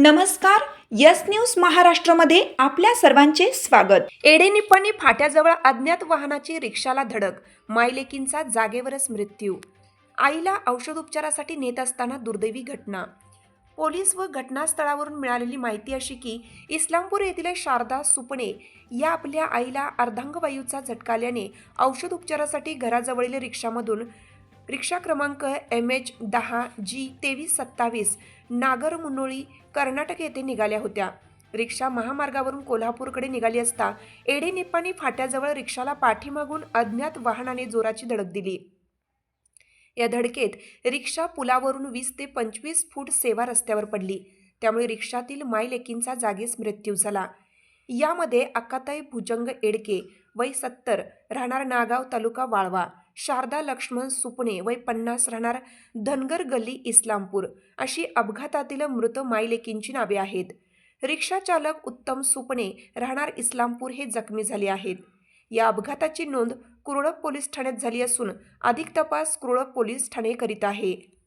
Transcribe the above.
नमस्कार yes news महाराष्ट्रामध्ये आपल्या सर्वांचे स्वागत. एडेनिप्पाणी फाट्याजवळ अज्ञात वाहनाची रिक्षाला धडक मायलेकींचा जागेवरच मृत्यू. आईला औषधोपचारासाठी नेत असताना दुर्दैवी घटना. पोलीस व घटनास्थळावरून मिळालेली माहिती अशी की इस्लामपूर येथील शारदा सुपणे या आपल्या आईला अर्धांगवायूचा झटकाल्याने औषध औषधोपचारासाठी घराजवळील रिक्षामधून रिक्षा क्रमांक एम एच दहा जी तेवीस सत्तावीस नागर मुनोळी कर्नाटक येथे निघाल्या होत्या. रिक्षा महामार्गावरून कोल्हापूरकडे निघाली असता एडे फाट्याजवळ रिक्षाला पाठीमागून अज्ञात वाहनाने जोराची धडक दिली. या धडकेत रिक्षा पुलावरून वीस ते पंचवीस फूट सेवा रस्त्यावर पडली. त्यामुळे रिक्षातील मायलेकींचा जागीच मृत्यू झाला. यामध्ये अक्काताई भुजंग एडके वय सत्तर राहणार नागाव तालुका वाळवा शारदा लक्ष्मण सुपणे वय पन्नास राहणार धनगर गल्ली इस्लामपूर अशी अपघातातील मृत मायलेकींची नावे आहेत. रिक्षाचालक उत्तम सुपणे राहणार इस्लामपूर हे जखमी झाले आहेत. या अपघाताची नोंद कुरळप पोलीस ठाण्यात झाली असून अधिक तपास कुरळप पोलीस ठाणे करीत आहे.